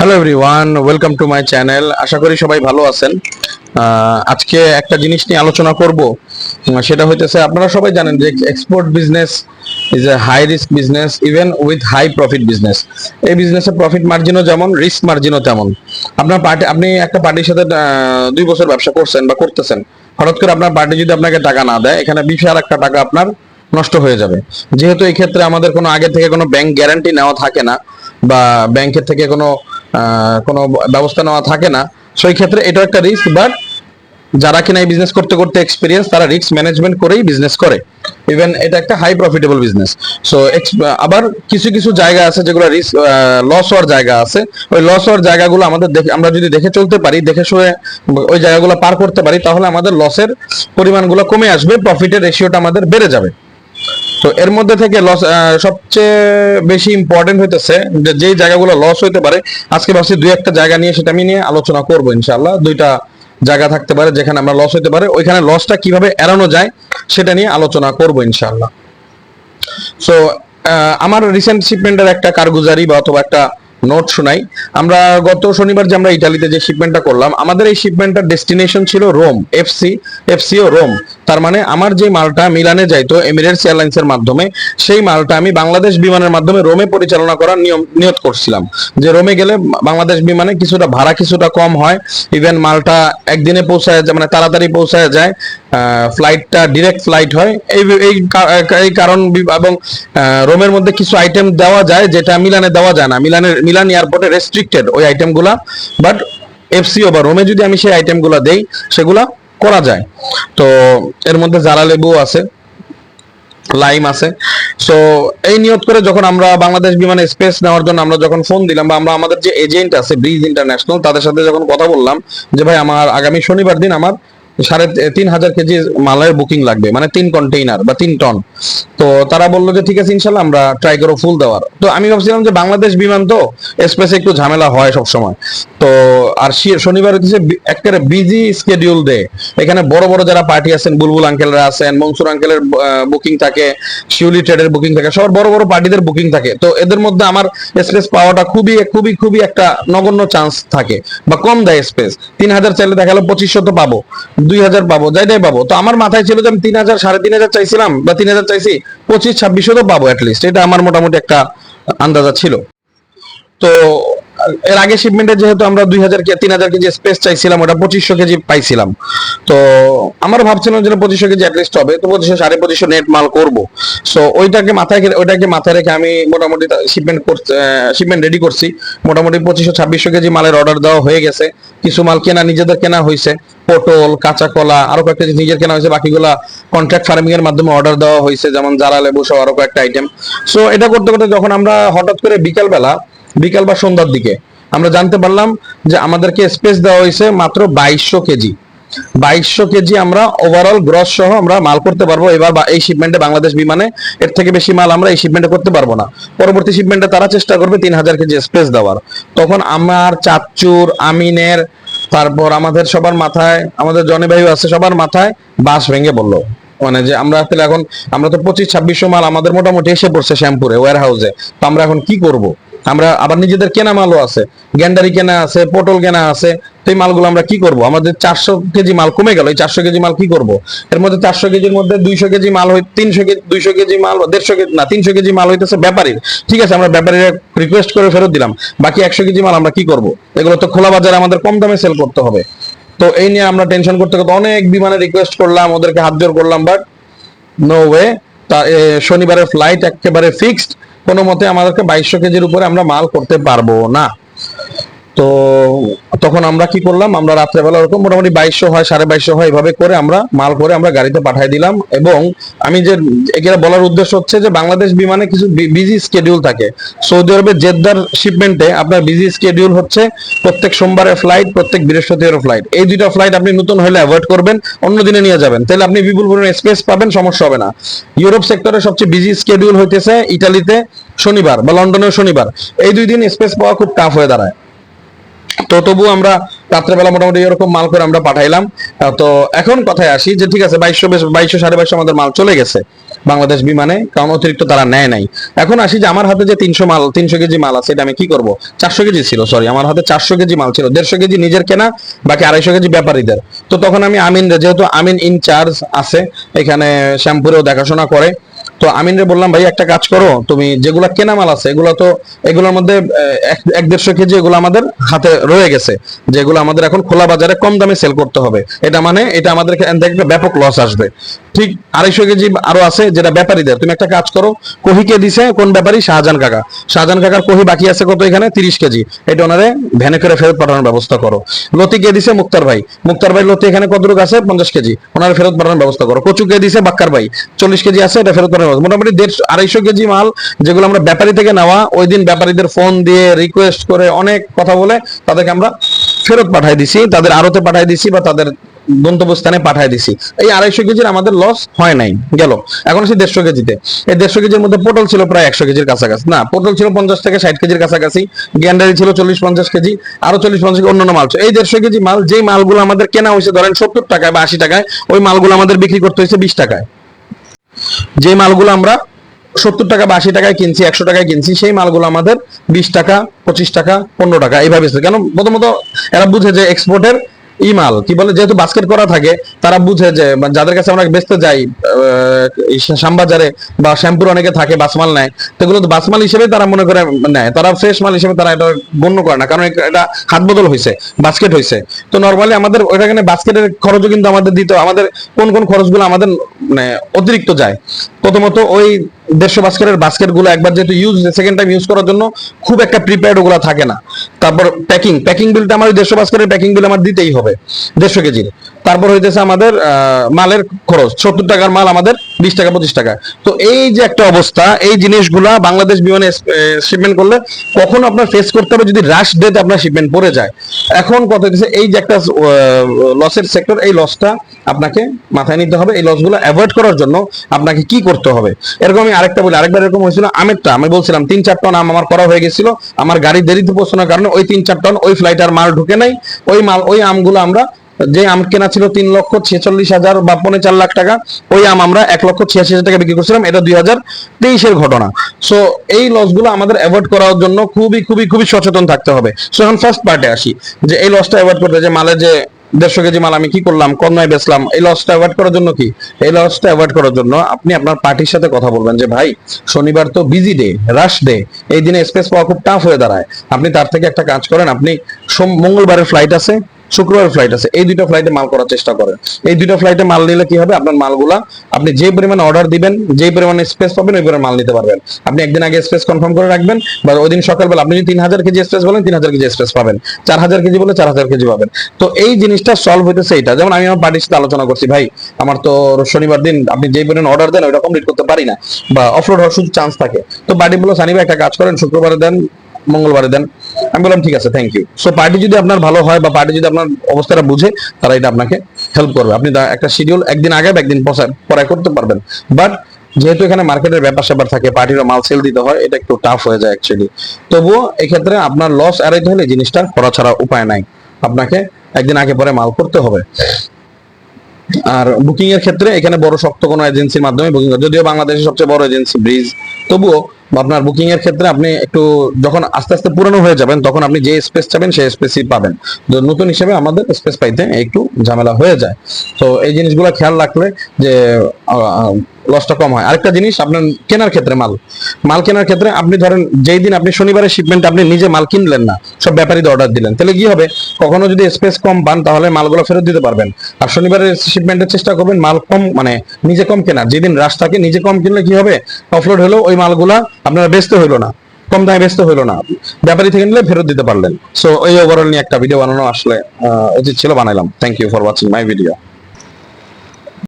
Hello everyone welcome to my channel আশা করি সবাই ভালো আছেন। আজকে একটা জিনিস নিয়ে আলোচনা করব। সেটা হইতেছে, আপনারা সবাই জানেন যে export business is a high risk business even with high profit business এই বিজনেসের প্রফিট মার্জিনও যেমন রিস্ক মার্জিনও তেমন। আপনার পার্টি আপনি একটা পার্টির সাথে দুই বছর ব্যবসা করছেন বা করতেছেন, হঠাৎ করে আপনার পার্টি যদি আপনাকে টাকা না দেয়, এখানে বিশাল একটা টাকা আপনার নষ্ট হয়ে যাবে। যেহেতু এই ক্ষেত্রে আমাদের কোনো আগে থেকে কোনো ব্যাংক গ্যারান্টি নেওয়া থাকে না বা ব্যাংকের থেকে কোনো কোনো ব্যবস্থা নেওয়া থাকে না। সেই ক্ষেত্রে এটা একটা রিস্ক বাট যারা কিনা এই বিজনেস করতে করতে এক্সপিরিয়েন্স তারা রিস্ক ম্যানেজমেন্ট করেই বিজনেস করে। ইভেন এটা একটা হাই প্রফিটেবল বিজনেস সো আবার কিছু কিছু জায়গা আছে যেগুলো রিস্ক লস হওয়ার জায়গা আছে। ওই লস হওয়ার জায়গাগুলো আমাদের দেখে, আমরা যদি দেখে চলতে পারি, দেখে শুয়ে ওই জায়গাগুলো পার করতে পারি, তাহলে আমাদের লসের পরিমাণগুলো কমে আসবে প্রফিটের রেশিওটা আমাদের বেড়ে যাবে। তো এর মধ্যে থেকে লস সবচেয়ে বেশি ইম্পর্টেন্ট হইতেছে যে, যেই জায়গাগুলো লস হইতে পারে, আজকে ভাবছি দুই একটা জায়গা নিয়ে সেটা আমি নিয়ে আলোচনা করব ইনশাল্লাহ দুইটা জায়গা থাকতে পারে যেখানে আমরা লস হইতে পারে। ওইখানে লসটা কীভাবে এড়ানো যায় সেটা নিয়ে আলোচনা করব ইনশাল্লাহ সো আমার রিসেন্ট শিপমেন্টের একটা কারগুজারি বা অথবা একটা নোট শোনাই। আমরা গত শনিবার যে আমরা ইটালিতে যে শিপমেন্টটা করলাম, আমাদের এই শিপমেন্টটার ডেস্টিনেশন ছিল রোম এফসি এফসিও রোম। তার মানে আমার যে মালটা মিলানে যাইতো এমিরেটস এয়ারলাইন্সের মাধ্যমে, সেই মালটা আমি বাংলাদেশ বিমানের মাধ্যমে রোমে পরিচালনা করার নিয়ম, নিয়ত করছিলাম। যে রোমে গেলে বাংলাদেশ বিমানে কিছুটা ভাড়া কিছুটা কম হয়। ইভেন মালটা একদিনে পৌঁছায় মানে তাড়াতাড়ি পৌঁছায় যায়। ফ্লাইটটা ডিরেক্ট ফ্লাইট হয়। এই এই কারণ এবং রোমের মধ্যে কিছু আইটেম দেওয়া যায় যেটা মিলানে দেওয়া যায় না। মিলানের, মিলান এয়ারপোর্টে রেস্ট্রিক্টেড ওই আইটেমগুলা বাট এফসিও বা রোমে যদি আমি সেই আইটেমগুলো দেই, সেগুলা করা যায়। তো এর মধ্যে জারা লেবু আছে লাইম আছে। সো এই নিয়ত করে যখন আমরা বাংলাদেশ বিমানে স্পেস নেওয়ার জন্য আমরা যখন ফোন দিলাম বা আমরা আমাদের যে এজেন্ট আছে ব্রিজ ইন্টারন্যাশনাল তাদের সাথে যখন কথা বললাম যে, ভাই, আমার আগামী শনিবার দিন আমার সাড়ে তিন হাজার কেজি মালের বুকিং লাগবে মানে তিন কন্টেইনার বা তিন টন তো তারা বলল যে, ঠিক আছে, ইনশাল্লাহ আমরা ট্রাই করো ফুল দেওয়ার। তো আমি ভাবছিলাম যে, বাংলাদেশ বিমান তো স্পেসে একটু ঝামেলা হয় সব সময় তো আর শনিবার হচ্ছে একেবারে বিজি স্কেডিউল ডে এখানে বড় বড় যারা পার্টি আছেন, বুলবুল আঙ্কেলরা আছেন, মনসুর আঙ্কেলের বুকিং থাকে, শিউলি ট্রেডের বুকিং থাকে, সবার বড় বড় পার্টিদের বুকিং থাকে। তো এদের মধ্যে আমার স্পেস পাওয়াটা খুবই খুবই খুবই একটা নগণ্য চান্স থাকে, বা কম দেয় স্পেস তিন হাজার চাইলে দেখা গেলো পঁচিশশো তো পাবো। দুই হাজার পাবো, যাই যাইটাই পাবো। তো আমার মাথায় ছিল যে আমি তিন হাজার, সাড়ে তিন হাজার চাইছিলাম, বা তিন হাজার চাইছি, পঁচিশ ছাব্বিশশো তো পাবো অ্যাটলিস্ট এটা আমার মোটামুটি একটা আন্দাজা ছিল। তো এর আগে শিপমেন্টে যেহেতু আমরা দুই হাজার তিন হাজার কেজি স্পেস চাইছিলাম, ওটা পঁচিশশো কেজি পাইছিলাম। তো আমার ভাবছিলাম যে পঁচিশশো কেজি অ্যাটলিস্ট হবে, তো পঁচিশশো, সাড়ে পঁচিশশো নেট মাল করব। সো ওইটাকে মাথায় ওইটাকে মাথায় রেখে আমি মোটামুটি শিপমেন্ট শিপমেন্ট রেডি করছি। মোটামুটি পঁচিশশো, ছাব্বিশশো কেজি মালের অর্ডার দেওয়া হয়ে গেছে। কিছু মাল কেনা, নিজেদের কেনা হয়েছে পটল, কাঁচা কলা, আরও কয়েকটা জিনিস নিজের কেনা হয়েছে বাকিগুলা কন্ট্রাক্ট ফার্মিং এর মাধ্যমে অর্ডার দেওয়া হয়েছে যেমন জারা লেবু সহ আরও কয়েকটা আইটেম সো এটা করতে করতে যখন আমরা হঠাৎ করে বিকাল বেলা বিকাল বা সন্ধ্যার দিকে। আমরা জানতে পারলাম যে আমাদেরকে স্পেস দেওয়া হয়েছে মাত্র বাইশশো কেজি। বাইশশো কেজি আমরা ওভারঅল গ্রস সহ আমরা মাল করতে পারব। এবার এই শিপমেন্টে বাংলাদেশ বিমানে এর থেকে বেশি মাল আমরা এই শিপমেন্টে করতে পারব না। পরবর্তী শিপমেন্টে তারা চেষ্টা করবে তিন হাজার কেজি স্পেস দেওয়ার। তখন আমার চাচ্চুর আমিনের, তারপর আমাদের সবার মাথায়, আমাদের জনি ভাই আছে, সবার মাথায় বাস ভেঙে বলল। মানে যে আমরা আসলে এখন আমরা তো পঁচিশ, ছাব্বিশশো মাল আমাদের মোটামুটি এসে পড়ছে শ্যামপুরে ওয়ার হাউসে তো আমরা এখন কি করব? আমরা আবার নিজেদের কেনা মালও আছে। গ্যান্ডারি কেনা আছে, পটল কেনা আছে, তো এই মালগুলো আমরা কি করব? আমাদের চারশো কেজি মাল কমে গেল, এই চারশো কেজি মাল কি করব? এর মধ্যে চারশো কেজির মধ্যে দুইশো কেজি মাল হই তিনশো কেজি দুইশো কেজি মাল দেড়শো কেজি না, তিনশো কেজি মাল হইতেছে ব্যাপারীর। ঠিক আছে, আমরা ব্যাপারীর রিকোয়েস্ট করে ফেরত দিলাম। বাকি একশো কেজি মাল আমরা কি করব? এগুলো তো খোলা বাজারে আমাদের কম দামে সেল করতে হবে। তো এই নিয়ে আমরা টেনশন করতে করতে অনেক বিমানে রিকোয়েস্ট করলাম, ওদেরকে হাত জোর করলাম বাট নো ওয়ে তা শনিবারের ফ্লাইট একেবারে ফিক্সড কোনো মতে আমাদেরকে বাইশশো কেজির উপরে আমরা মাল করতে পারব না। তো তখন আমরা কি করলাম? আমরা রাত্রেবেলা ওরকম মোটামুটি বাইশশো হয়, সাড়ে বাইশশো হয় এভাবে করে আমরা মাল করে আমরা গাড়িতে পাঠিয়ে দিলাম এবং আমি যে এখানে বলার উদ্দেশ্য হচ্ছে যে বাংলাদেশ বিমানে কিছু বিজি স্কেডিউল থাকে। সৌদি আরবের জেদ্দার শিপমেন্টে আপনার বিজি স্কেডিউল হচ্ছে প্রত্যেক সোমবারের ফ্লাইট প্রত্যেক বৃহস্পতিবারের ফ্লাইট এই দুইটা ফ্লাইট আপনি নতুন হলে অ্যাভয়েড করবেন, অন্য দিনে নিয়ে যাবেন। তাহলে আপনি বিপুল পরিমাণে স্পেস পাবেন, সমস্যা হবে না। ইউরোপ সেক্টরে সবচেয়ে বিজি স্কেডিউল হইতেছে ইটালিতে শনিবার বা লন্ডনেও শনিবার। এই দুই দিন স্পেস পাওয়া খুব টাফ হয়ে দাঁড়ায়। তো তবু আমরা রাত্রেবেলা মোটামুটি এরকম মাল করে আমরা পাঠাইলাম। তো এখন কথায় আসি যে, ঠিক আছে, বাইশশো বাইশশো, সাড়ে বাইশশো আমাদের মাল চলে গেছে বাংলাদেশ বিমানে। কারণ অতিরিক্ত তারা নেয় নাই। এখন আসি যে, আমার হাতে যে তিনশো মাল, তিনশো কেজি মাল আছে, এটা আমি কি করব? চারশো কেজি ছিল সরি আমার হাতে চারশো কেজি মাল ছিল, দেড়শো কেজি নিজের কেনা, বাকি আড়াইশো কেজি ব্যাপারীদের। তো তখন আমি আমিন, যেহেতু আমিন ইনচার্জ আছে, এখানে শ্যামপুরেও দেখাশোনা করে তো আমিনরে বললাম, ভাই, একটা কাজ করো। তুমি যেগুলা কেনা মাল আছে, এগুলো তো, এগুলোর মধ্যে এক দেড়শো কেজি এগুলো আমাদের হাতে রয়ে গেছে, যেগুলো আমাদের এখন খোলা বাজারে কম দামে সেল করতে হবে। এটা মানে এটা আমাদের একটা ব্যাপক লস আসবে। ঠিক আড়াইশো কেজি আরও আছে যেটা ব্যাপারীদের। তুমি একটা কাজ করো, কহিকে দিছে, কোন ব্যাপারী? শাহজাহান কাকা। শাহজাহান কাকার কহি বাকি আছে কত এখানে? তিরিশ কেজি। এটা ওনারে ভ্যানে করে ফেরত পাঠানোর ব্যবস্থা করো। লতিকে দিছে মুক্তার ভাই। মুক্তার ভাই লতি এখানে কতটুকু আছে? পঞ্চাশ কেজি। ওনারে ফেরত পাঠানোর ব্যবস্থা করো। কচুকে দিছে বাক্কার ভাই। চল্লিশ কেজি আছে, এটা ফেরত পাঠানোর। মোটামুটি দেড়শো আড়াইশো কেজি মাল যেগুলো আমরা ব্যাপারী থেকে নেওয়া, ওই দিন ব্যাপারীদের ফোন দিয়ে রিকোয়েস্ট করে অনেক কথা বলে তাদেরকে আমরা ফেরত পাঠাই দিছি, তাদের আড়তে পাঠাই দিছি বা তাদের গন্তব্যস্থানে পাঠাই দিছি। এই আড়াইশো কেজির আমাদের লস হয় নাই, গেল। এখন আসি দেড়শো কেজিতে। এই দেড়শো কেজির মধ্যে পটল ছিল প্রায় একশো কেজির কাছাকাছি। না পটল ছিল পঞ্চাশ থেকে ষাট কেজির কাছাকাছি। গ্যান্ডারি ছিল চল্লিশ পঞ্চাশ কেজি, আরও চল্লিশ পঞ্চাশ কেজি অন্যান্য মাল ছিল। এই দেড়শো কেজি মাল, যেই মালগুলো আমাদের কেনা হয়েছে, ধরেন সত্তর টাকায় বা আশি টাকায়, ওই মালগুলো আমাদের বিক্রি করতে হয়েছে বিশ টাকায়। যে মালগুলো আমরা সত্তর টাকা বা আশি টাকায় কিনছি, একশো টাকায় কিনছি, সেই মালগুলো আমাদের বিশ টাকা, পঁচিশ টাকা, পনেরো টাকা, এইভাবে কেন? প্রথমত এরা বুঝে যে এক্সপোর্টের ই মাল কি বলে? যেহেতু বাস্কেট করা থাকে, তারা বুঝে যে বা যাদের কাছে আমরা বেচতে যাই শ্যামবাজারে বা শ্যাম্পুর অনেকে থাকে বাসমাল নেয়, তো তো বাসমাল হিসেবে তারা মনে করে নেয়। তারা ফ্রেশ মাল হিসেবে তারা এটা গণ্য করে না, কারণ এটা- হাত বদল হয়েছে বাস্কেট হয়েছে তো নর্মালি আমাদের ওইখানে বাস্কেটের খরচও কিন্তু আমাদের দিতে আমাদের কোন কোন খরচগুলো আমাদের মানে অতিরিক্ত যায়। প্রথমত ওই দেড়শো বাস্কেটের বাস্কেটগুলো একবার যেহেতু ইউজ সেকেন্ড টাইম ইউজ করার জন্য খুব একটা প্রিপেয়ার্ড ওগুলো থাকে না। তারপর প্যাকিং প্যাকিং বিলটা আমার দেড়শো দেড়শো করে প্যাকিং বিল আমার দিতেই হবে, দেড়শো কেজির। তারপর হইতেছে আমাদের মালের খরচ। সত্তর টাকার মাল আমাদের, বিশ টাকা, পঁচিশ টাকা। তো এই যে একটা অবস্থা, এই জিনিসগুলা বাংলাদেশ বিমানে শিপমেন্ট করলে কখন আপনার ফেস করতে হবে যদি রাশ ডেট আপনার শিপমেন্ট পড়ে যায়। এখন কথা হচ্ছে এই যে একটা লসের সেক্টর এই লসটা আপনাকে মাথায় নিতে হবে। এই লসগুলো অ্যাভয়েড করার জন্য আপনাকে কি করতে হবে? এরকম আমি আরেকটা বলি, আরেকবার এরকম হয়েছিল আমেরটা। আমি বলছিলাম, তিন, চার টন আম আমার করা হয়ে গেছিল। আমার গাড়ি দেরিতে পৌঁছানোর কারণে ওই তিন, চার টন ওই ফ্লাইট আর মাল ঢুকে নাই। ওই মাল, ওই আমগুলো আমরা যে আম কেনা ছিল তিন লক্ষ ছেচল্লিশ হাজার বা পৌনে চার লাখ টাকা, ওই আম আমরা এক লক্ষ ছিয়াশি হাজার টাকা বিক্রি করছিলাম। এটা দুই হাজার তেইশের ঘটনা। সো এই লসগুলো আমাদের অ্যাভয়েড করার জন্য খুবই খুবই খুবই সচেতন থাকতে হবে। সো এখন ফার্স্ট পার্টে আসি, যে এই লসটা অ্যাভয়েড করতে, যে মালের যে দেড়শো কেজি মাল আমি কি করলাম কম নয় বেচলাম, এই লসটা অ্যাভয়েড করার জন্য কি? এই লসটা অ্যাভয়েড করার জন্য আপনি আপনার পার্টির সাথে কথা বলবেন, যে ভাই, শনিবার তো বিজি ডে রাশ ডে এই দিনে স্পেস পাওয়া খুব টাফ হয়ে দাঁড়ায়। আপনি তার থেকে একটা কাজ করেন, আপনি সোম- মঙ্গলবারের ফ্লাইট আছে শুক্রবার ফ্লাইট আছে। এই দুইটা ফ্লাইটে মাল করার চেষ্টা করেন। এই দুইটা ফ্লাইটে মাল নিলে কি হবে? আপনার মালগুলা আপনি যে পরিমাণে অর্ডার দিবেন, যে পরিমাণে স্পেস পাবেন, ওই পরিমাণে মাল নিতে পারবেন। আপনি একদিন আগে স্পেস কনফার্ম করে রাখবেন, বা ওই দিন সকালবেলা আপনি যদি তিন হাজার কেজি স্পেস বলেন, তিন হাজার কেজি স্পেস পাবেন। চার হাজার কেজি বলে চার হাজার কেজি পাবেন। তো এই জিনিসটা সলভ হইতেছে এটা যেমন আমি আমার পার্টির সাথে আলোচনা করছি, ভাই, আমার তো শনিবার দিন আপনি যেই পরিমাণ অর্ডার দেন ওইটা কমপ্লিট করতে পারি না, বা অফলোড হওয়ার শুধু চান্স থাকে। তো বাড়ি বলো সানি একটা কাজ করেন, শুক্রবারে দেন মঙ্গলবারে দেন। আমি বললাম, ঠিক আছে থ্যাংক ইউ সো পার্টি যদি আপনার ভালো হয় বা পার্টি যদি আপনার অবস্থাটা বুঝে, তারা এটা আপনাকে হেল্প করবে। আপনি একটা শিডিউল একদিন আগে বা একদিন পরে করতে পারবেন। বাট যেহেতু এখানে মার্কেটের ব্যাপার স্যাপার থাকে পার্টিরও মাল সেল দিতে হয়, এটা একটু টাফ হয়ে যায় অ্যাকচুয়ালি তবুও এক্ষেত্রে আপনার লস এড়াইতে হলে জিনিসটা করা ছাড়া উপায় নাই। আপনাকে একদিন আগে পরে মাল করতে হবে। আর বুকিং এর ক্ষেত্রে এখানে বড় শক্ত কোনো এজেন্সির মাধ্যমে বুকিং যদিও বাংলাদেশের সবচেয়ে বড় এজেন্সি ব্রিজ তবুও আপনার বুকিং এর ক্ষেত্রে আপনি একটু যখন আস্তে আস্তে পুরনো হয়ে যাবেন, তখন আপনি যে স্পেস চাবেন, সেই স্পেসই পাবেন। তো নতুন হিসেবে আমাদের স্পেস পাইতে একটু ঝামেলা হয়ে যায়। তো এই জিনিসগুলো খেয়াল রাখলে যে লসটা কম হয়। আরেকটা জিনিস, আপনার কেনার ক্ষেত্রে মাল। মাল কেনার ক্ষেত্রে আপনি ধরেন, যেই দিন আপনি শনিবারের শিপমেন্ট আপনি নিজে মাল কিনলেন না, সব ব্যাপারীতে অর্ডার দিলেন, তাহলে কি হবে? কখনো যদি স্পেস কম পান, তাহলে মালগুলো ফেরত দিতে পারবেন। আর শনিবারের শিপমেন্টের চেষ্টা করবেন, মাল কম মানে নিজে কম কেনার। যেদিন রাশ থাকে, নিজে কম কিনলে কি হবে? অফলোড হলেও ওই মালগুলা আপনারা ব্যস্ত হইল না, কম দামে ব্যস্ত হইল না। ব্যাপারী থেকে নিলে ফেরত দিতে পারলেন। সো এই ওভারঅল নিয়ে একটা ভিডিও বানানো আসলে উচিত ছিল, বানাইলাম। Thank you for watching my video